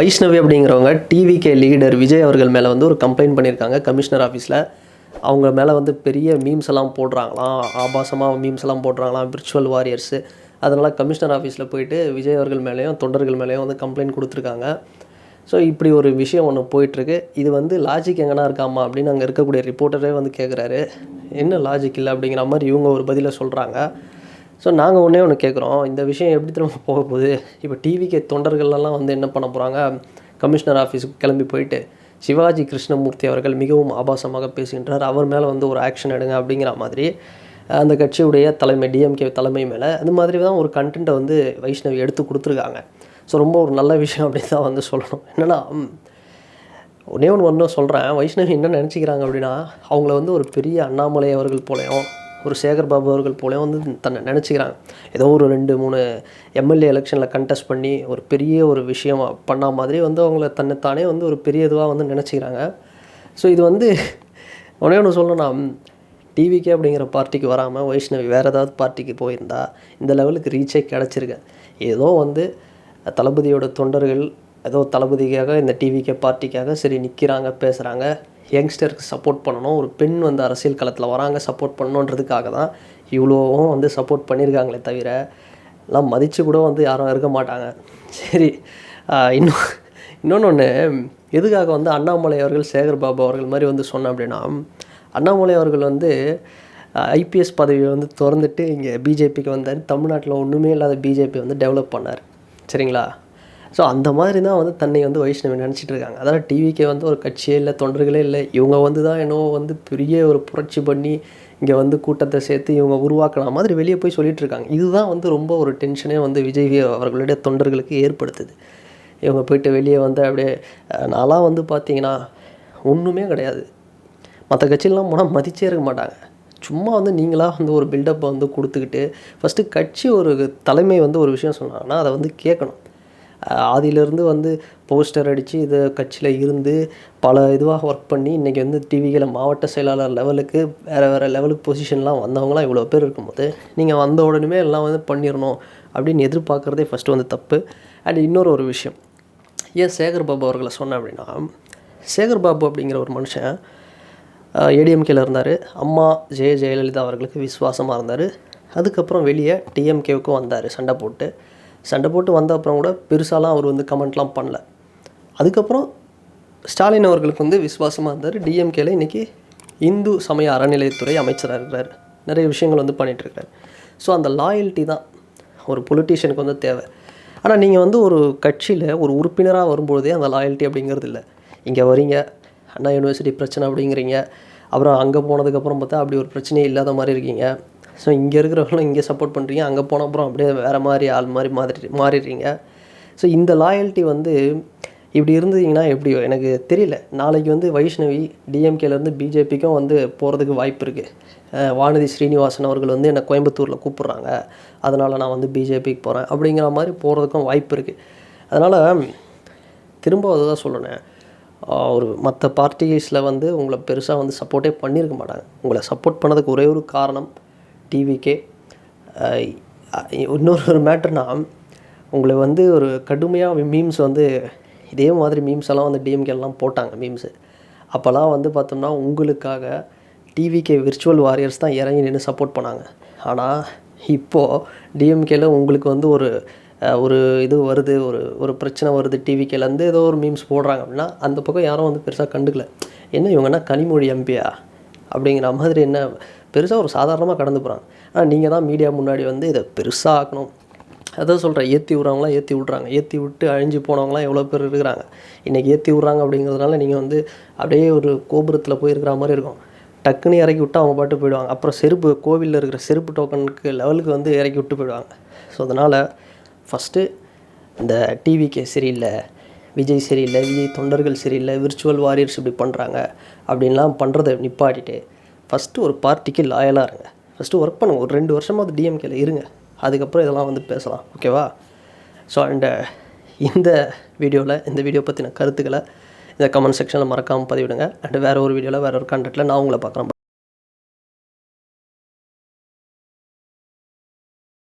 வைஷ்ணவி அப்படிங்கிறவங்க TVK leader Vijay அவர்கள் மேலே வந்து ஒரு கம்ப்ளைண்ட் பண்ணியிருக்காங்க. கமிஷனர் ஆஃபீஸில் அவங்க மேலே வந்து பெரிய மீம்ஸ் எல்லாம் போடுறாங்களாம். ஆபாசமாக மீம்ஸ் எல்லாம் போடுறாங்களாம் விர்ச்சுவல் வாரியர்ஸு அதனால் கமிஷனர் ஆஃபீஸில் போயிட்டு விஜய் அவர்கள் மேலேயும் தொண்டர்கள் மேலேயும் வந்து கம்ப்ளைண்ட் கொடுத்துருக்காங்க. ஸோ இப்படி ஒரு விஷயம் ஒன்று போயிட்டுருக்கு. இது வந்து லாஜிக் எங்கன்னா இருக்காமா அப்படின்னு அங்கே இருக்கக்கூடிய ரிப்போர்ட்டரே வந்து கேட்குறாரு என்ன லாஜிக் இல்லை அப்படிங்கிற மாதிரி இவங்க ஒரு பதிலை சொல்கிறாங்க ஸோ நாங்கள் ஒன்றே ஒன்று கேட்குறோம் இந்த விஷயம் எப்படி திரும்ப போக போகுது? இப்போ டிவிக்கு தொண்டர்கள்லாம் வந்து என்ன பண்ண போகிறாங்க கமிஷனர் ஆஃபீஸுக்கு கிளம்பி போயிட்டு சிவாஜி கிருஷ்ணமூர்த்தி அவர்கள் மிகவும் ஆபாசமாக பேசுகின்றார். அவர் மேலே வந்து ஒரு ஆக்ஷன் எடுங்க அப்படிங்கிற மாதிரி அந்த கட்சியுடைய தலைமை டிஎம்கே தலைமை மேலே அது மாதிரி தான் ஒரு கண்டென்ட்டை வந்து வைஷ்ணவி எடுத்து கொடுத்துருக்காங்க. ஸோ ரொம்ப ஒரு நல்ல விஷயம் அப்படின்னு தான் வந்து சொல்லணும். என்னென்னா ஒன்றே ஒன்று ஒன்றும் சொல்கிறேன் வைஷ்ணவி என்ன நினச்சிக்கிறாங்க அப்படின்னா அவங்கள வந்து ஒரு பெரிய அண்ணாமலை அவர்கள் போலையும் ஒரு சேகர் பாபு அவர்கள் போல வந்து தன்னை நினச்சிக்கிறாங்க. ஏதோ ஒரு ரெண்டு மூணு எம்எல்ஏ எலெக்ஷனில் கண்டெஸ்ட் பண்ணி ஒரு பெரிய ஒரு விஷயம் பண்ண மாதிரி வந்து அவங்கள தன்னைத்தானே வந்து ஒரு பெரிய இதுவாக வந்து நினச்சிக்கிறாங்க. ஸோ இது வந்து ஒன்றே ஒன்று சொல்லணும்னா டிவிக்கே அப்படிங்கிற பார்ட்டிக்கு வராமல் வைஷ்ணவி வேறு ஏதாவது பார்ட்டிக்கு போயிருந்தா இந்த லெவலுக்கு ரீச்சே கிடச்சிருக்கு. ஏதோ வந்து தளபதியோட தொண்டர்கள் ஏதோ தளபதிக்காக இந்த டிவிக்கே பார்ட்டிக்காக சரி நிற்கிறாங்க பேசுகிறாங்க யங்ஸ்டருக்கு சப்போர்ட் பண்ணணும். ஒரு பெண் வந்து அரசியல் களத்தில் வராங்க சப்போர்ட் பண்ணணுன்றதுக்காக தான் இவ்வளோவும் வந்து சப்போர்ட் பண்ணியிருக்காங்களே தவிர எல்லாம் மதித்து கூட வந்து யாரும் இருக்க மாட்டாங்க. சரி இன்னும் இன்னொன்று ஒன்று எதுக்காக வந்து அண்ணாமலை அவர்கள் சேகர் பாபு அவர்கள் மாதிரி வந்து சொன்னேன் அப்படின்னா அண்ணாமலை அவர்கள் வந்து ஐபிஎஸ் பதவியை வந்து திறந்துட்டு இங்கே பிஜேபிக்கு வந்தார். தமிழ்நாட்டில் ஒன்றுமே இல்லாத பிஜேபி வந்து டெவலப் பண்ணார். சரிங்களா? ஸோ அந்த மாதிரி தான் வந்து தன்னை வந்து வைஷ்ணவி நினச்சிட்டு இருக்காங்க. அதாவது டிவிக்கே வந்து ஒரு கட்சியே இல்லை தொண்டர்களே இல்லை. இவங்க வந்து தான் என்னவோ வந்து பெரிய ஒரு புரட்சி பண்ணி இங்கே வந்து கூட்டத்தை சேர்த்து இவங்க உருவாக்கலாம் மாதிரி வெளியே போய் சொல்லிட்டு இருக்காங்க. இதுதான் வந்து ரொம்ப ஒரு டென்ஷனே வந்து விஜய் அவர்களுடைய தொண்டர்களுக்கு ஏற்படுத்துது. இவங்க போயிட்டு வெளியே வந்து அப்படியே நான்லாம் வந்து பார்த்தீங்கன்னா ஒன்றுமே கிடையாது. மற்ற கட்சியெல்லாம் போனால் மதிச்சே இருக்க மாட்டாங்க. சும்மா வந்து நீங்களாக வந்து ஒரு பில்டப்பை வந்து கொடுத்துக்கிட்டு ஃபஸ்ட்டு கட்சி ஒரு தலைமை வந்து ஒரு விஷயம் சொன்னாங்கன்னா அதை வந்து கேட்கணும். ஆதியிலேருந்து வந்து போஸ்டர் அடித்து இது கட்சியில் இருந்து பல இதுவாக ஒர்க் பண்ணி இன்றைக்கி வந்து டிவியில் மாவட்ட செயலாளர் லெவலுக்கு வேறு வேறு லெவலுக்கு பொசிஷன்லாம் வந்தவங்களாம் இவ்வளோ பேர் இருக்கும்போது நீங்கள் வந்த உடனே எல்லாம் வந்து பண்ணிடணும் அப்படின்னு எதிர்பார்க்குறதே ஃபஸ்ட்டு வந்து தப்பு. அண்ட் இன்னொரு ஒரு விஷயம் ஏன் சேகர் பாபு அவர்களை சொன்னேன் அப்படின்னா சேகர் பாபு அப்படிங்கிற ஒரு மனுஷன் ஏடிஎம்கேல இருந்தார். அம்மா ஜெய ஜெயலலிதா அவர்களுக்கு விசுவாசமாக இருந்தார். அதுக்கப்புறம் வெளியே டிஎம்கேவுக்கும் வந்தார் சண்டை போட்டு. சண்டை போட்டு வந்த அப்புறம் கூட பெருசாலாம் அவர் வந்து கமெண்ட்லாம் பண்ணல. அதுக்கப்புறம் ஸ்டாலின் அவர்களுக்கு வந்து விசுவாசமாக இருந்தார். டிஎம்கேல இன்றைக்கி இந்து சமய அறநிலையத்துறை அமைச்சராக இருக்கிறார் நிறைய விஷயங்கள் வந்து பண்ணிகிட்ருக்கார் ஸோ அந்த லாயல்ட்டி தான் ஒரு பொலிட்டீஷியனுக்கு வந்து தேவை. ஆனால் நீங்கள் வந்து ஒரு கட்சியில் ஒரு உறுப்பினராக வரும்பொழுதே அந்த லாயல்ட்டி அப்படிங்கிறது இல்லை. இங்கே வரீங்க அண்ணா யூனிவர்சிட்டி பிரச்சனை அப்படிங்கிறீங்க. அப்புறம் அங்கே போனதுக்கப்புறம் பார்த்தா அப்படி ஒரு பிரச்சனையே இல்லாத மாதிரி இருக்கீங்க. ஸோ இங்கே இருக்கிறவங்களும் இங்கே சப்போர்ட் பண்ணுறீங்க அங்கே போன அப்புறம் அப்படியே வேறு மாதிரி ஆள் மாதிரி மாதிரி மாறிடுறீங்க. ஸோ இந்த லாயல்ட்டி வந்து இப்படி இருந்தீங்கன்னா எப்படியோ எனக்கு தெரியல. நாளைக்கு வந்து வைஷ்ணவி டிஎம்கேலேருந்து பிஜேபிக்கும் வந்து போகிறதுக்கு வாய்ப்பு இருக்குது வானதி ஸ்ரீனிவாசன் அவர்கள் வந்து என்னை கோயம்புத்தூரில் கூப்பிட்றாங்க. அதனால் நான் வந்து பிஜேபிக்கு போகிறேன் அப்படிங்கிற மாதிரி போகிறதுக்கும் வாய்ப்பு இருக்குது அதனால் திரும்ப அதை தான் சொல்லணும். ஒரு மற்ற பார்ட்டிஸில் வந்து உங்களை பெருசாக வந்து சப்போர்ட்டே பண்ணியிருக்க மாட்டாங்க. உங்களை சப்போர்ட் பண்ணதுக்கு ஒரே ஒரு காரணம் டிவிக்கே இன்னொரு ஒரு மேட்ருனா உங்களை வந்து ஒரு கடுமையாக மீம்ஸ் வந்து இதே மாதிரி மீம்ஸ் எல்லாம் வந்து டிஎம்கேலாம் போட்டாங்க மீம்ஸு அப்போல்லாம் வந்து பார்த்தோம்னா உங்களுக்காக டிவிகே விர்ச்சுவல் வாரியர்ஸ் தான் இறங்கி நின்று சப்போர்ட் பண்ணாங்க. ஆனால் இப்போது டிஎம்கேல உங்களுக்கு வந்து ஒரு ஒரு இது வருது ஒரு ஒரு பிரச்சனை வருது டிவிக்கேலேருந்து ஏதோ ஒரு மீம்ஸ் போடுறாங்க அப்படின்னா அந்த பக்கம் யாரும் வந்து பெருசாக கண்டுக்கல. என்ன இவங்கன்னா கனிமொழி எம்பியா அப்படிங்கிற மாதிரி என்ன பெருசாக ஒரு சாதாரணமாக கடந்து போகிறாங்க ஆனால் நீங்கள் தான் மீடியா முன்னாடி வந்து இதை பெருசாக ஆக்கணும். அதான் சொல்கிறேன் ஏற்றி விட்றவங்களாம் ஏற்றி விட்றாங்க. ஏற்றி விட்டு அழிஞ்சு போனவங்களாம் எவ்வளோ பேர் இருக்கிறாங்க. இன்றைக்கி ஏற்றி விட்றாங்க அப்படிங்கிறதுனால நீங்கள் வந்து அப்படியே ஒரு கோபுரத்தில் போயிருக்கிற மாதிரி இருக்கும். டக்குன்னு இறக்கி விட்டு அவங்க பாட்டு போயிடுவாங்க. அப்புறம் செருப்பு கோவிலில் இருக்கிற செருப்பு டோக்கனுக்கு லெவலுக்கு வந்து இறக்கி விட்டு போயிடுவாங்க. ஸோ அதனால் ஃபஸ்ட்டு இந்த டிவி சரியில்லை விஜய் சரியில்லை விஜய் தொண்டர்கள் சரியில்லை விர்ச்சுவல் வாரியர்ஸ் இப்படி பண்ணுறாங்க அப்படின்லாம் பண்ணுறதை நிப்பாட்டிட்டு ஃபஸ்ட்டு ஒரு பார்ட்டிக்கு லாயலாக இருங்க. ஃபஸ்ட்டு ஒர்க் பண்ணுங்க. ஒரு ரெண்டு வருஷமாவது டிஎம்கேல இருங்க. அதுக்கப்புறம் இதெல்லாம் வந்து பேசலாம். ஓகேவா ஸோ அண்ட் இந்த வீடியோவில் இந்த வீடியோ பற்றின கருத்துக்களை இந்த கமெண்ட் செக்ஷனில் மறக்காமல் பதிவிடுங்க. அண்ட் வேறு ஒரு வீடியோவில் வேறு ஒரு கண்டெக்ட்டில் நான் உங்களை பார்க்குறேன்.